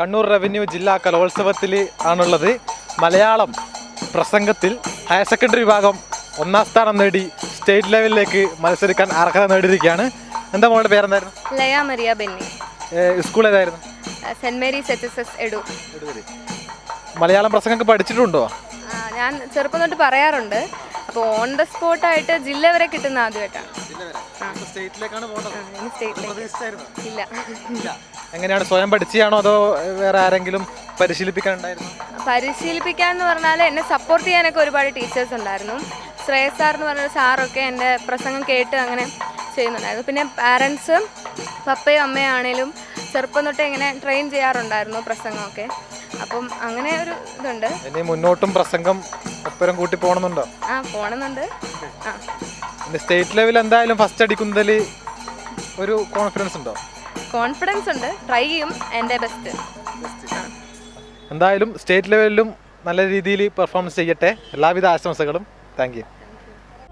Kannur revenue ജില്ലാ കലോത്സവത്തിൽ ആണുള്ളത്. മലയാളം പ്രസംഗത്തിൽ ഹയർ സെക്കൻഡറി വിഭാഗം ഒന്നാം സ്ഥാനം നേടി സ്റ്റേറ്റ് ലെവലിലേക്ക് മത്സരിക്കാൻ അർഹത നേടിയിരിക്കുകയാണ്. എന്താ മോളുടെ പേരെന്തായിരുന്നു? ലയ മരിയ ബെന്നി. സ്കൂൾ ഏതായിരുന്നു? Saint Mary's H S S എഡു Malayalam പ്രസംഗമൊക്കെ പഠിച്ചിട്ടുണ്ടോ? ആ, ഞാൻ ചെറുപ്പം തൊട്ട് പറയാറുണ്ട്. അപ്പോൾ ഓൺ ദ സ്പോട്ടായിട്ട് ജില്ല വരെ കിട്ടുന്ന ആദ്യമായിട്ടാണ്. ഇല്ല. എങ്ങനെയാണ്? സ്വയം പഠിച്ചാണോ അതോ വേറെ ആരെങ്കിലും പരിശീലിപ്പിക്കാനുണ്ടായിരുന്നു? പരിശീലിപ്പിക്കാൻ എന്ന് പറഞ്ഞാൽ എന്നെ സപ്പോർട്ട് ചെയ്യാനൊക്കെ ഒരുപാട് ടീച്ചേഴ്സ് ഉണ്ടായിരുന്നു. ശ്രേയസ് സാർ എന്ന് പറഞ്ഞ സാറൊക്കെ എന്റെ പ്രസംഗം കേട്ട് അങ്ങനെ ചെയ്യുന്നുണ്ടായിരുന്നു. പിന്നെ പാരൻസ് പപ്പയും അമ്മയും ആണേലും ചെറുപ്പം തൊട്ടേ ഇങ്ങനെ ട്രെയിൻ ചെയ്യാറുണ്ടായിരുന്നു പ്രസംഗമൊക്കെ. അപ്പം അങ്ങനെ ഒരു ഇതുണ്ട്. ഇനി മുന്നോട്ടും പ്രസംഗം ഒപ്പരം കൂട്ടി പോകണമെന്നുണ്ടോ? ആ പോണുന്നുണ്ട് ആ. സ്റ്റേറ്റ് ലെവൽ എന്തായാലും ഫസ്റ്റ് അടിക്കുന്നതിൽ ഒരു കോൺഫിഡൻസ് ഉണ്ടോ? കോൺഫിഡൻസ് ഉണ്ട്. ട്രൈ ചെയ്യും. എന്റെ ബെസ്റ്റ് എന്തായാലും സ്റ്റേറ്റ് ലെവലിലും നല്ല രീതിയിൽ പെർഫോമൻസ് ചെയ്യട്ടെ. എല്ലാവിധ ആശംസകളും. Thank you